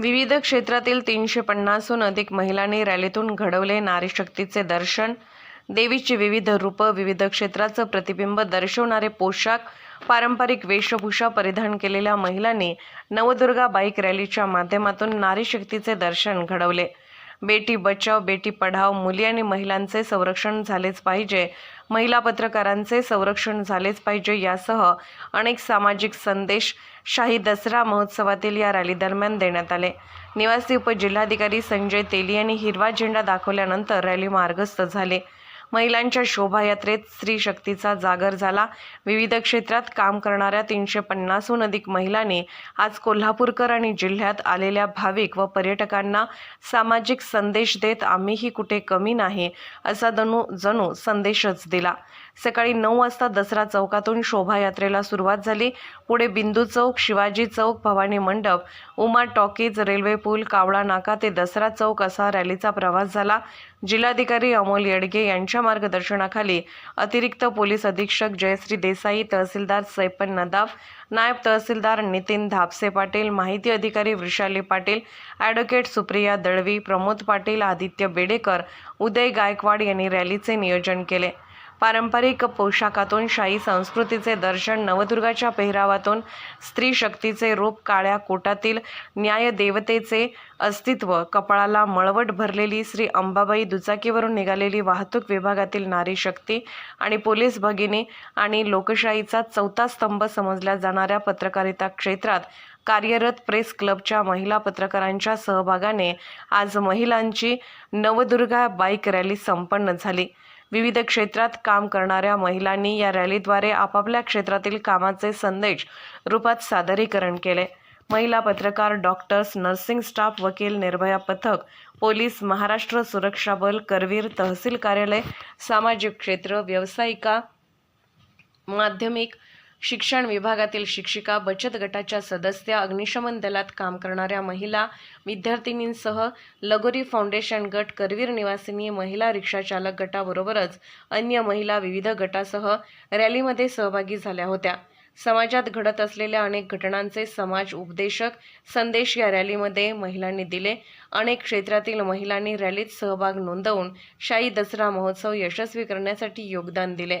विविध क्षेत्रातील तीनशे पन्नासहून अधिक महिलांनी रॅलीतून घडवले नारीशक्तीचे दर्शन. देवीची विविध रूपं विविध क्षेत्राचं प्रतिबिंब दर्शवणारे पोशाख पारंपरिक वेशभूषा परिधान केलेल्या महिलांनी नवदुर्गा बाईक रॅलीच्या माध्यमातून नारीशक्तीचे दर्शन घडवले. बेटी बचाव बेटी पढाव मुली आणि महिलांचे संरक्षण झालेच पाहिजे. महिला पत्रकारांचे संरक्षण झालेच पाहिजे यासह अनेक सामाजिक संदेश शाही दसरा महोत्सवातील या रॅली दरम्यान देण्यात आले. निवासी उपजिल्हाधिकारी संजय तेली यांनी हिरवा झेंडा दाखवल्यानंतर रॅली मार्गस्थ झाली. महिलांच्या शोभायात्रेत स्त्री शक्तीचा जागर झाला. विविध क्षेत्रात काम करणाऱ्या तीनशे पन्नासहून अधिक महिलांनी आज कोल्हापूरकर आणि जिल्ह्यात आलेल्या भाविक व पर्यटकांना सामाजिक संदेश देत आम्हीही कुठे कमी नाही असा जणू जणू संदेशच दिला. सकाळी नऊ वाजता दसरा चौकातून शोभायात्रेला सुरुवात झाली. पुढे बिंदू चौक शिवाजी चौक भवानी मंडप उमा टॉकीज रेल्वे पूल कावळा नाका ते दसरा चौक असा रॅलीचा प्रवास झाला. जिल्हाधिकारी अमोल येडगे यांच्या मार्गदर्शनाखाली अतिरिक्त पोलीस अधीक्षक जयश्री देसाई तहसीलदार सैपन नदाफ नायब तहसीलदार नितीन धापसे पाटील माहिती अधिकारी वृषाली पाटील ॲडव्होकेट सुप्रिया दळवी प्रमोद पाटील आदित्य बेडेकर उदय गायकवाड यांनी रॅलीचे नियोजन केले. पारंपरिक पोशाखातून शाही संस्कृतीचे दर्शन नवदुर्गाच्या पेहरावातून स्त्री शक्तीचे रूप काळ्या कोटातील न्यायदेवतेचे अस्तित्व कपाळाला मळवट भरलेली श्री अंबाबाई दुचाकीवरून निघालेली वाहतूक विभागातील नारी शक्ती आणि पोलीस भगिनी आणि लोकशाहीचा चौथा स्तंभ समजल्या जाणाऱ्या पत्रकारिता क्षेत्रात कार्यरत प्रेस क्लबच्या महिला पत्रकारांच्या सहभागाने आज महिलांची नवदुर्गा बाईक रॅली संपन्न झाली. विविध क्षेत्रात काम करणाऱ्या महिलांनी या रॅलीद्वारे आपापल्या क्षेत्रातील कामाचे संदेश रूपात सादरीकरण केले. महिला पत्रकार डॉक्टर्स नर्सिंग स्टाफ वकील निर्भया पथक पोलीस महाराष्ट्र सुरक्षा बल करवीर तहसील कार्यालय सामाजिक क्षेत्र व्यावसायिका माध्यमिक शिक्षण विभागातील शिक्षिका बचत गटाच्या सदस्या अग्निशमन दलात काम करणाऱ्या महिला विद्यार्थिनींसह लगोरी फाउंडेशन गट करवीर निवासिनी महिला रिक्षाचालक गटाबरोबरच अन्य महिला विविध गटासह रॅलीमध्ये सहभागी झाल्या होत्या. समाजात घडत असलेल्या अनेक घटनांचे समाज उपदेशक संदेश या रॅलीमध्ये महिलांनी दिले. अनेक क्षेत्रातील महिलांनी रॅलीत सहभाग नोंदवून शाही दसरा महोत्सव यशस्वी करण्यासाठी योगदान दिले.